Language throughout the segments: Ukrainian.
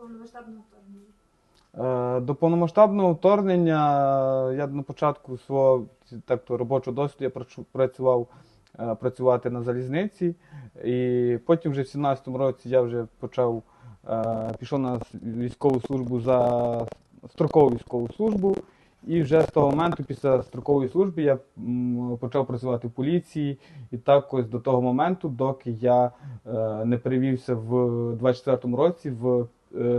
повномасштабного вторгнення? Е, До повномасштабного вторгнення я на початку свого так то робочого досвіду я працював е, працювати на залізниці, і потім вже в 17-му році я вже почав е, пішов на військову службу за строкову військову службу. І вже з того моменту, після строкової служби, я почав працювати в поліції. І так ось до того моменту, доки я е, не перевівся в 24-му році в е,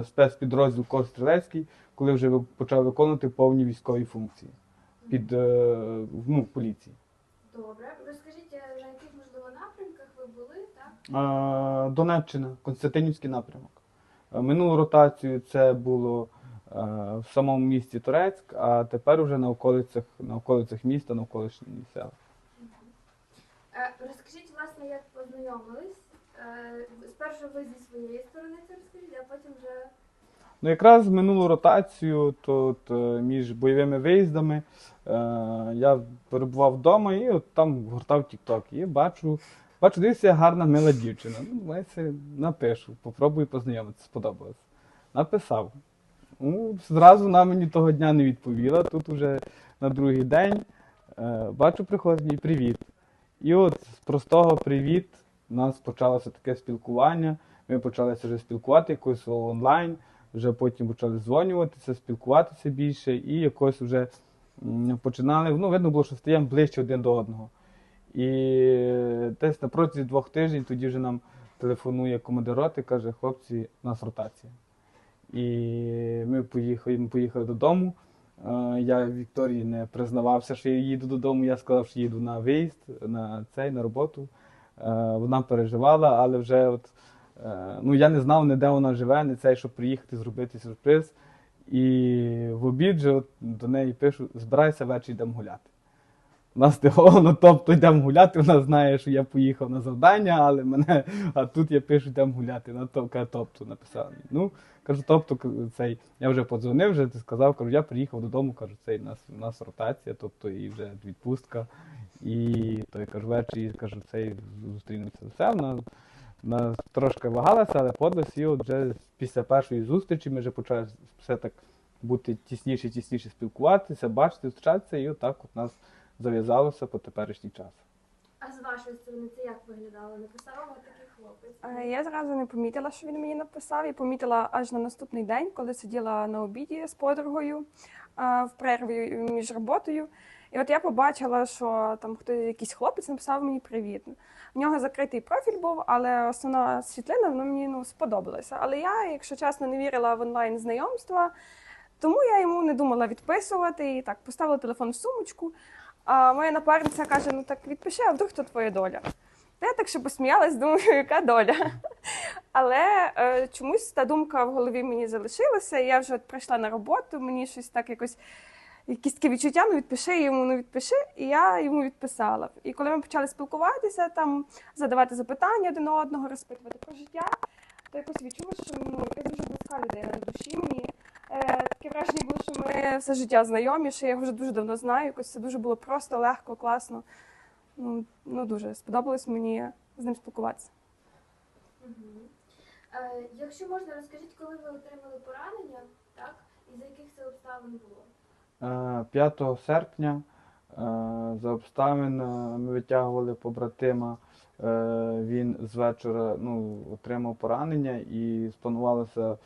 спецпідрозділ Кор Стрілецький, коли вже почав виконувати повні військові функції під е, ну, поліції. Добре. Розкажіть, е, на яких можливо напрямках ви були, так? Е, Донеччина, Константинівський напрямок. Е, Минулу ротацію це було е, в самому місті Турецьк, а тепер уже на околицях, на околицях міста, на околичні села. Е, Розкажіть, власне, як познайомились. Е, Спершу ви зі своєї сторони це розкажіть, а потім вже Ну, якраз минулу ротацію, тут е, між бойовими виїздами, е, я перебував вдома і от там гортав Тік-Ток. І бачу, бачу, дивися, гарна мила дівчина. Ну, давайте напишу, попробую познайомитися, сподобалось. Написав. Ну, зразу вона мені того дня не відповіла. Тут уже на другий день е, бачу, приходить мій привіт. І от з простого привіт у нас почалося таке спілкування. Ми почалися вже спілкувати якось онлайн, вже потім почали дзвонюватися, спілкуватися більше, і якось вже починали. Ну, видно було, що стаємо ближче один до одного. І десь на протязі двох тижнів тоді вже нам телефонує командир роти, каже, хлопці, у нас ротація. І ми поїхали, ми поїхали додому. Е, Я Вікторії не признавався, що я їду додому. Я сказав, що їду на виїзд, на цей, на роботу. Е, Вона переживала, але вже от, е, ну, я не знав, не де вона живе, не цей, щоб приїхати зробити сюрприз. І в обід же от до неї пишу: збирайся ввечері йдемо гуляти. Вона здивована, тобто йдемо гуляти, вона знає, що я поїхав на завдання, але мене, а тут я пишу, йдемо гуляти. На то, тобто написала. мені. Ну, кажу, тобто цей, я вже подзвонив, вже сказав, кажу, я приїхав додому, кажу, цей у нас, у нас ротація, тобто і вже відпустка. І то я кажу, ввечері кажу, цей зустрінемося. Все, вона, вона трошки вагалася, але подалась, і от вже після першої зустрічі ми вже почали все так бути тісніше, тісніше спілкуватися, бачити, зустрічатися, і отак от нас зав'язалося по теперішній час. а з вашої сторони це як виглядало? Написав вам такий хлопець? Я зразу не помітила, що він мені написав. Я помітила аж на наступний день, коли сиділа на обіді з подругою в перерві між роботою. І от я побачила, що там хтось якийсь хлопець написав мені привіт. В нього закритий профіль був, але основна світлина вона мені ну, сподобалася. Але я, якщо чесно, не вірила в онлайн знайомства, тому я йому не думала відписувати і так поставила телефон в сумочку. А моя напарниця каже: ну так відпиши, а вдруг то твоя доля. Та я так ще посміялась, думаю, яка доля. Але е, чомусь та думка в голові мені залишилася. Я вже от прийшла на роботу, мені щось так якось. Якісь таке відчуття, ну відпиши йому, ну відпиши, і я йому відписала. І коли ми почали спілкуватися, там задавати запитання один одного, розпитувати про життя, то якось відчула, що ну я дуже близька людина до душі мені. Е, таке враження було, що ми все життя знайомі, що я його вже дуже давно знаю. Якось це дуже було просто, легко, класно. Ну, ну дуже сподобалось мені з ним спілкуватися. Е, Якщо можна, розкажіть, коли ви отримали поранення, так? І за яких це обставин було? Е, 5 серпня е, за обставин е, ми витягували побратима. Е, Він з вечора ну, отримав поранення і спланувалася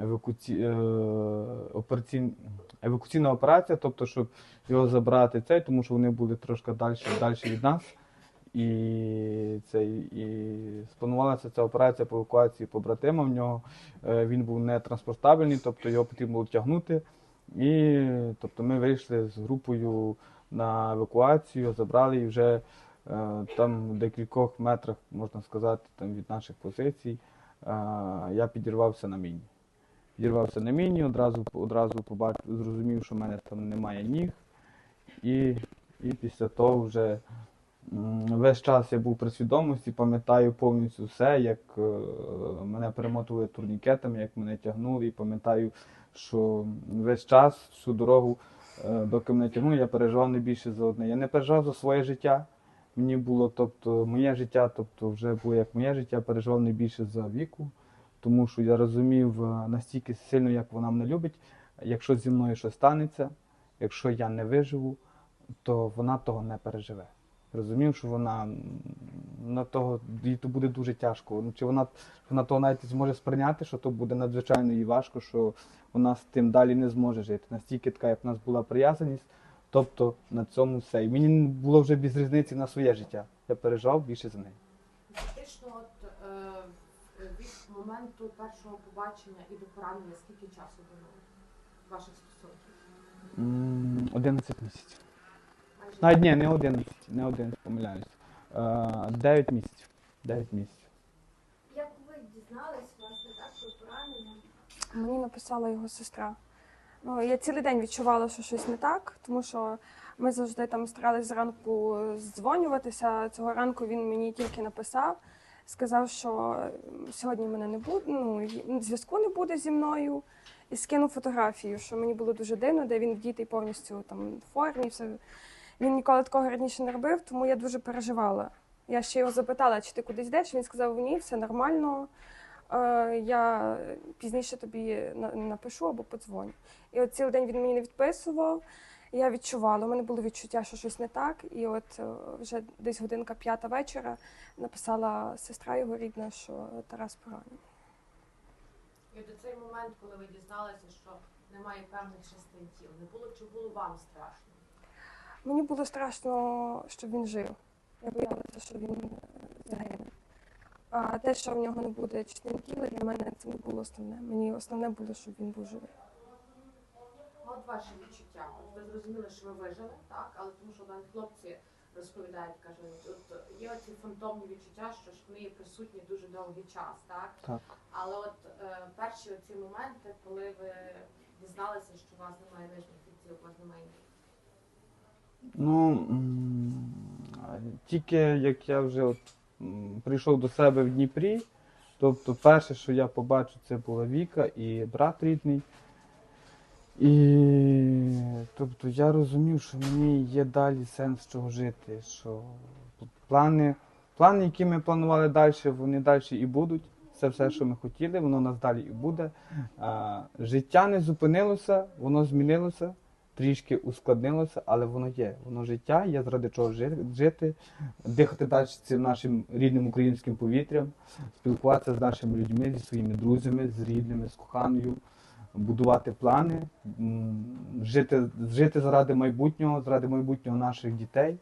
евакуці... е, операційн- евакуаційна операція, тобто, щоб його забрати цей, тому що вони були трошки далі, далі від нас. І, цей, і спланувалася ця операція по евакуації побратима в нього. Е, Він був не транспортабельний, тобто його потрібно було тягнути. І тобто ми вийшли з групою на евакуацію, забрали і вже е, там в декількох метрах, можна сказати, там від наших позицій, е, я підірвався на міні. Підірвався на міні, одразу, одразу побачив, зрозумів, що в мене там немає ніг. І, і після того вже весь час я був при свідомості, пам'ятаю повністю все, як е, мене перемотували турнікетами, як мене тягнули, і пам'ятаю, що весь час, всю дорогу, е, доки мене тягнули, я переживав не більше за одне. Я не переживав за своє життя. Мені було, тобто, моє життя, тобто вже було як моє життя, переживав не більше за віку, тому що я розумів е, настільки сильно, як вона мене любить. Якщо зі мною щось станеться, якщо я не виживу, то вона того не переживе. Розумів, що вона на того їй то буде дуже тяжко. Ну, чи вона, вона того навіть зможе сприйняти, що то буде надзвичайно їй важко, що вона з тим далі не зможе жити. Настільки така, як в нас була прив'язаність, тобто на цьому все. І мені було вже без різниці на своє життя. Я переживав більше за неї. Фактично, от е, від моменту першого побачення і до поранення скільки часу було ваших стосунків? М, 11 місяців. Навіть ні, не 11, не 11, помиляюсь. Е, 9 місяців. 9 місяців. Як ви дізнались, власне, так, про поранення? Мені написала його сестра. Ну, я цілий день відчувала, що щось не так, тому що ми завжди там старалися зранку здзвонюватися. Цього ранку він мені тільки написав, сказав, що е, сьогодні мене не буде, ну, зв'язку не буде зі мною. І скинув фотографію, що мені було дуже дивно, де він вдітий повністю там в формі. Все. Він ніколи такого раніше не робив, тому я дуже переживала. Я ще його запитала, чи ти кудись йдеш. Він сказав, ні, все нормально. Е, я пізніше тобі напишу або подзвоню. І от цілий день він мені не відписував. Я відчувала, у мене було відчуття, що щось не так. І от е, вже десь годинка п'ята вечора написала сестра його рідна, що Тарас поранений. І до цей момент, коли ви дізналися, що немає певних частин тіл, не було чи було вам страшно? Мені було страшно, щоб він жив. Я боялася, що він е, загине. А те, що в нього не буде частин тіла, для мене це не було основне. Мені основне було, щоб він був живий. Ну, От ваші відчуття. От ви зрозуміли, що ви вижили, так, але тому що навіть хлопці розповідають, кажуть, от є оці фантомні відчуття, що ж вони є присутні дуже довгий час, так? Так. Але от е, перші оці моменти, коли ви дізналися, що у вас немає нижніх відділів, у вас немає. Ну тільки як я вже от, прийшов до себе в Дніпрі, тобто перше, що я побачив, це була Віка і брат рідний. І тобто я розумів, що мені є далі сенс чого жити. Що плани, плани, які ми планували далі, вони далі і будуть. Це все, що ми хотіли, воно нас далі і буде. Життя не зупинилося, воно змінилося трішки ускладнилося, але воно є. Воно життя, є заради чого жити, дихати далі цим нашим рідним українським повітрям, спілкуватися з нашими людьми, зі своїми друзями, з рідними, з коханою, будувати плани, жити, жити заради майбутнього, заради майбутнього наших дітей.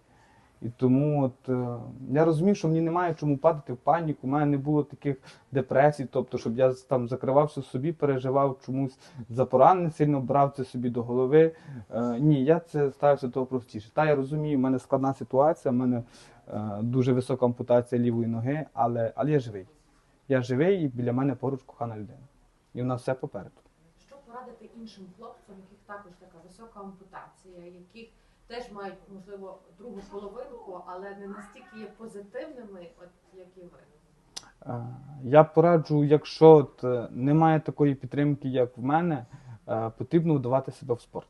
І тому от, е, я розумів, що мені немає чому падати в паніку. У мене не було таких депресій, тобто, щоб я там закривався собі, переживав чомусь за поранення, сильно брав це собі до голови. Е, ні, я це ставився того простіше. Та я розумію, в мене складна ситуація, в мене е, дуже висока ампутація лівої ноги, але, але я живий. Я живий і біля мене поруч кохана людина. І в нас все попереду. Що порадити іншим хлопцям, яких також така висока ампутація, яких теж мають, можливо, другу половинку, але не настільки є позитивними, от як і ви. Е, Я пораджу, якщо от е, немає такої підтримки, як в мене, е, потрібно вдавати себе в спорт.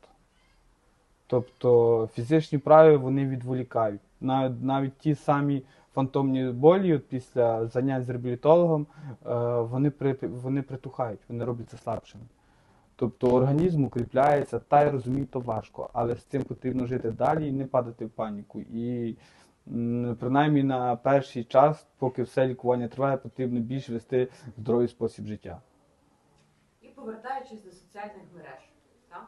Тобто фізичні вправи вони відволікають. Навіть, навіть ті самі фантомні болі от після занять з реабілітологом, вони, при, вони притухають, вони робляться слабшими. Тобто організм укріпляється, та я розумію, то важко, але з цим потрібно жити далі і не падати в паніку. І принаймні на перший час, поки все лікування триває, потрібно більш вести здоровий спосіб життя. І повертаючись до соціальних мереж, так?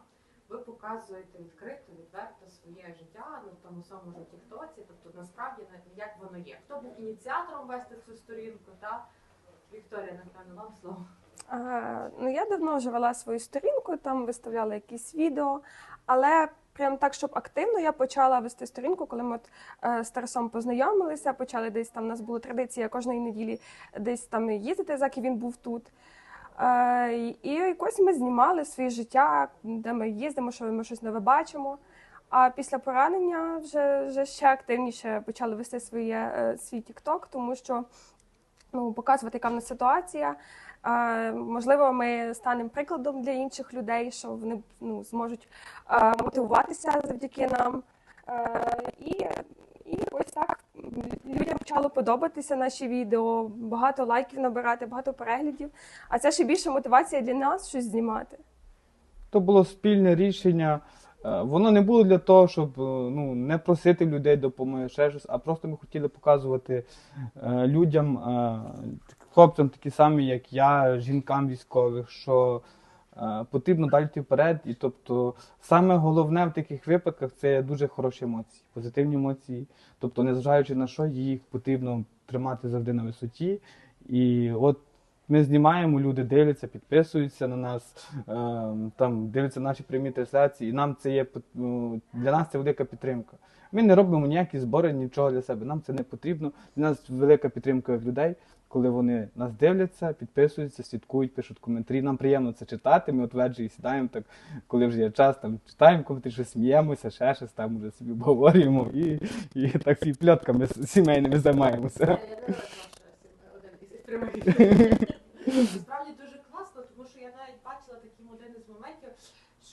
ви показуєте відкрито, відверто своє життя ну, в тому самому Тіктоці, тобто насправді як воно є. Хто був ініціатором вести цю сторінку? Та? Вікторія, напевно, вам слово. Ну, я давно вже вела свою сторінку, там виставляла якісь відео, але прям так, щоб активно я почала вести сторінку, коли ми от, е, з Тарасом познайомилися, почали десь там, у нас була традиція кожної неділі десь там їздити, заки він був тут. Е, і- якось ми знімали своє життя, де ми їздимо, що ми щось нове бачимо. А після поранення вже, вже ще активніше почали вести своє, е, свій TikTok, тому що ну, показувати, яка в нас ситуація. Можливо, ми станемо прикладом для інших людей, що вони ну, зможуть мотивуватися завдяки нам. І, і ось так людям почало подобатися наші відео, багато лайків набирати, багато переглядів. А це ще більше мотивація для нас щось знімати. То було спільне рішення. Е, Воно не було для того, щоб е, ну, не просити людей допомоги, ще щось, а просто ми хотіли показувати е, людям, хлопцям такі самі, як я, жінкам військових, що е, потрібно далі вперед. І тобто саме головне в таких випадках це дуже хороші емоції, позитивні емоції. Тобто, незважаючи на що, їх потрібно тримати завжди на висоті. І от ми знімаємо, люди дивляться, підписуються на нас, е, там дивляться наші прямі трансляції, і нам це є ну, для нас це велика підтримка. Ми не робимо ніякі збори, нічого для себе. Нам це не потрібно. Для нас велика підтримка людей, коли вони нас дивляться, підписуються, слідкують, пишуть коментарі. Нам приємно це читати. Ми от і сідаємо так, коли вже є час, там читаємо коментарі, щось сміємося, ще щось там вже собі обговорюємо і, і так всі пльотками сімейними займаємося. Насправді дуже класно, тому що я навіть бачила таким один із моментів,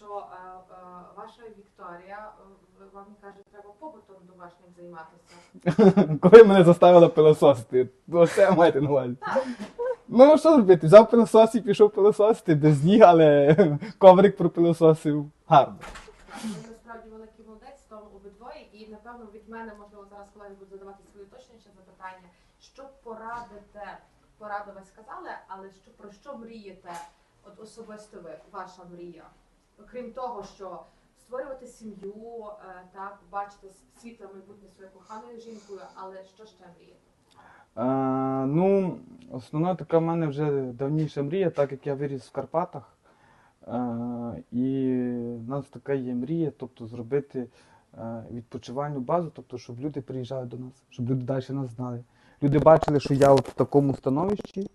що е, е, ваша Вікторія е, вам каже, треба побутом домашнім займатися. Коли мене заставили пилососити, ну це маєте на увазі. Ну що зробити? Взяв пилосос і пішов пилососити без ніг, але коврик пропилососив гарно. Ви насправді великий молодець в обидвоє, і напевно від мене можливо зараз колеги будуть задавати свої уточнюючі запитання. Що порадите? Пораду ви сказали, але що про що мрієте? От особисто ви, ваша мрія? Окрім того, що створювати сім'ю, е, так бачити світле майбутнє своєю коханою жінкою, але що ще мрієте? Е, ну, основна така в мене вже давніша мрія, так як я виріс в Карпатах. Е, і в нас така є мрія, тобто зробити е, відпочивальну базу, тобто, щоб люди приїжджали до нас, щоб люди далі нас знали. Люди бачили, що я от в такому становищі,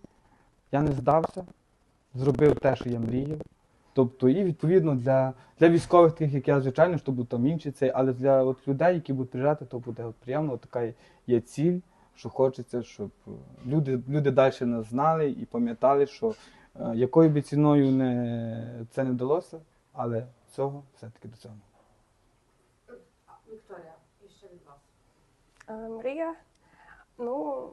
я не здався, зробив те, що я мріяв. Тобто, і відповідно для, для військових, таких як я, звичайно, що будуть там інші цей, але для от людей, які будуть приїжджати, то буде от приємно. От така є ціль, що хочеться, щоб е, люди, люди далі нас знали і пам'ятали, що е, якою би ціною не, це не вдалося, але цього все-таки до цього. Вікторія, і ще від вас. Е, Мрія. Ну,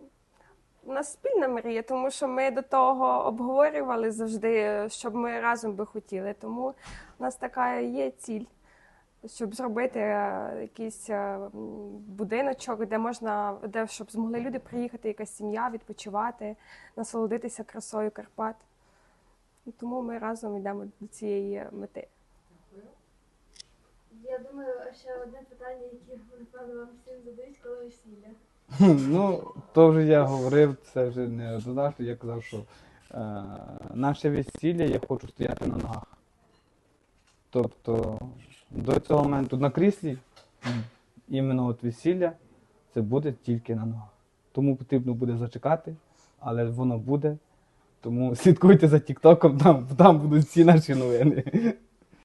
у нас спільна мрія, тому що ми до того обговорювали завжди, щоб ми разом би хотіли. Тому у нас така є ціль, щоб зробити е, якийсь е, будиночок, де можна, де щоб змогли люди приїхати, якась сім'я, відпочивати, насолодитися красою Карпат. Тому ми разом йдемо до цієї мети. Я думаю, ще одне питання, яке напевно вам всім задають, коли весілля. Ну, то вже я говорив, це вже не однозначно. Я казав, що е, наше весілля я хочу стояти на ногах. Тобто до цього моменту на кріслі, іменно от весілля, це буде тільки на ногах. Тому потрібно буде зачекати, але воно буде. Тому слідкуйте за Тіктоком, там, там будуть всі наші новини.